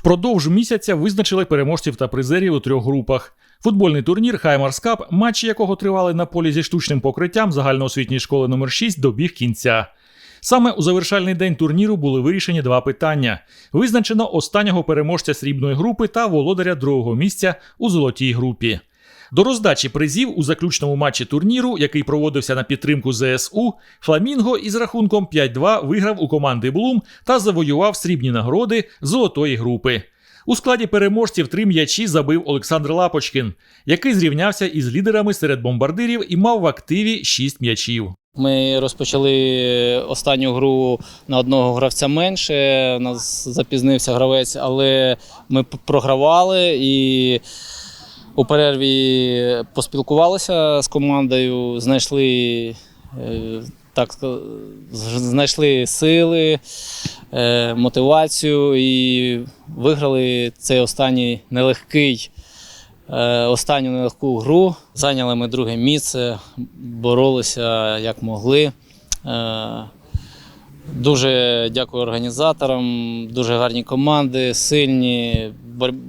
Впродовж місяця визначили переможців та призерів у трьох групах. Футбольний турнір Хаймарс Кап, матчі якого тривали на полі зі штучним покриттям загальноосвітньої школи номер 6 добіг кінця. Саме у завершальний день турніру були вирішені два питання: визначено останнього переможця срібної групи та володаря другого місця у золотій групі. До роздачі призів у заключному матчі турніру, який проводився на підтримку ЗСУ, Фламінго із рахунком 5-2 виграв у команди Блум та завоював срібні нагороди золотої групи. У складі переможців три м'ячі забив Олександр Лапочкін, який зрівнявся із лідерами серед бомбардирів і мав в активі 6 м'ячів. Ми розпочали останню гру на одного гравця менше. У нас запізнився гравець, але ми програвали і у перерві поспілкувалися з командою, знайшли, е, так, знайшли сили, е, мотивацію і виграли цей останній нелегкий Е, Останню нелегку гру зайняли ми друге місце, боролися як могли. Дуже дякую організаторам, дуже гарні команди, сильні.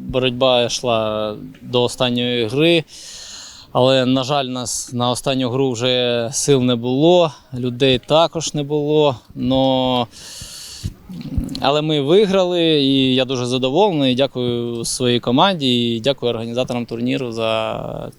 Боротьба йшла до останньої гри. Але, на жаль, нас на останню гру вже сил не було, людей також не було. Но... Але ми виграли, і я дуже задоволений. Дякую своїй команді і дякую організаторам турніру за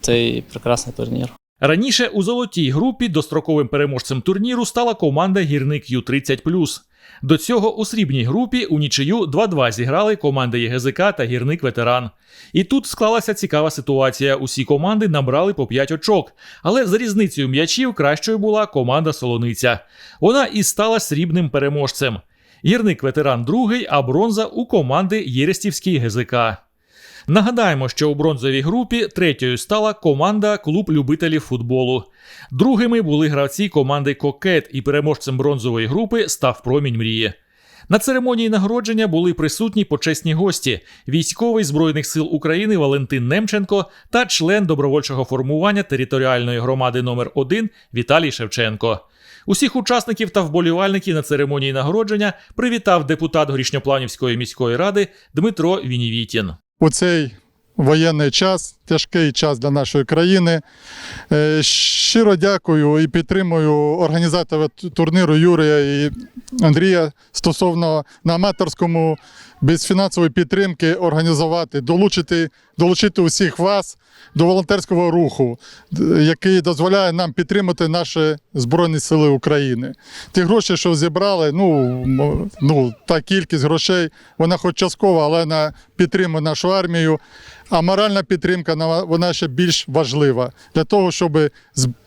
цей прекрасний турнір. Раніше у золотій групі достроковим переможцем турніру стала команда Гірник Ю-30+. До цього у срібній групі у нічию 2-2 зіграли команди ЄГЗК та Гірник Ветеран. І тут склалася цікава ситуація. Усі команди набрали по 5 очок, але за різницею м'ячів кращою була команда Солониця. Вона і стала срібним переможцем. Гірник ветеран другий, а бронза у команди Єрестівський ГЗК. Нагадаємо, що у бронзовій групі третьою стала команда Клуб любителів футболу. Другими були гравці команди Кокет, і переможцем бронзової групи став промінь мрії. На церемонії нагородження були присутні почесні гості: військовий Збройних сил України Валентин Немченко та член добровольчого формування територіальної громади номер 1 Віталій Шевченко. Усіх учасників та вболівальників на церемонії нагородження привітав депутат Горішньопланівської міської ради Дмитро Вінівітін. У цей воєнний час, тяжкий час для нашої країни. Е, Щиро дякую і підтримую організатора турніру Юрія і Андрія стосовно на аматорському без фінансової підтримки організувати, долучити, долучити усіх вас до волонтерського руху, який дозволяє нам підтримати наші Збройні Сили України. Ті гроші, що зібрали, ну, ну та кількість грошей, вона хоч часткова, але вона підтримує нашу армію. А моральна підтримка на- вона ще більш важлива для того, щоб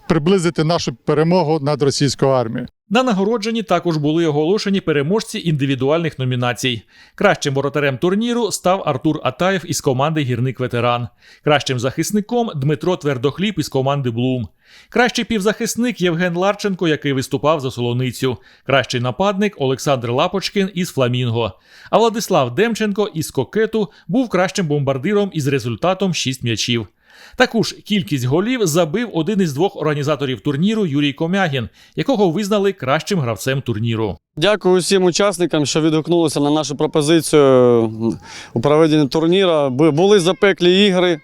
приблизити нашу перемогу над російською армією. На нагородженні також були оголошені переможці індивідуальних номінацій. Кращим воротарем турніру став Артур Атаєв із команди Гірник Ветеран, кращим захисником Дмитро Твердохліб із команди Блум. Кращий півзахисник Євген Ларченко, який виступав за Солоницю. Кращий нападник Олександр Лапочкин із Фламінго. А Владислав Демченко із Кокету був кращим бомбардиром із результатом 6 м'ячів. Таку ж кількість голів забив один із двох організаторів турніру Юрій Комягін, якого визнали кращим гравцем турніру. Дякую всім учасникам, що відгукнулися на нашу пропозицію у проведенні турніру. Були запеклі ігри.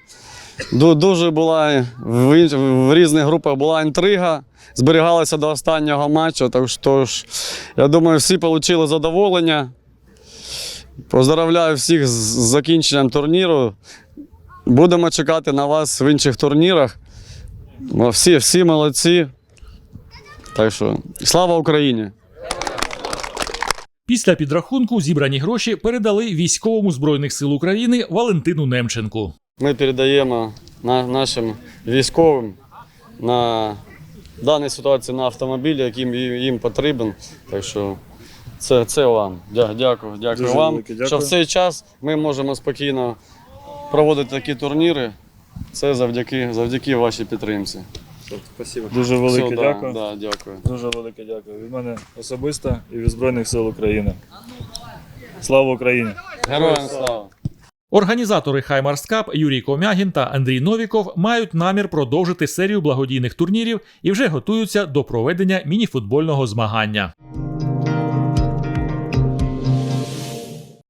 Дуже була в різних групах була інтрига. Зберігалася до останнього матчу. Так що ж, я думаю, всі отримали задоволення. Поздравляю всіх з закінченням турніру. Будемо чекати на вас в інших турнірах. Ну, Всі, всі молодці. Так що, слава Україні! Після підрахунку зібрані гроші передали військовому збройних сил України Валентину Немченку. Ми передаємо на, нашим військовим на даній ситуації на автомобіль, яким їм, їм потрібен. Так що це, це вам. Дякую, дякую Дуже вам. велике дякую. Що в цей час ми можемо спокійно проводити такі турніри. Це завдяки, завдяки вашій підтримці. Спасибо. Дуже велике Все, да, дякую. Да, дякую. Дуже велике дякую. Від мене особисто і від Збройних сил України. Слава Україні! Героям слава! Організатори Хаймарс Кап Юрій Комягін та Андрій Новіков мають намір продовжити серію благодійних турнірів і вже готуються до проведення мініфутбольного змагання.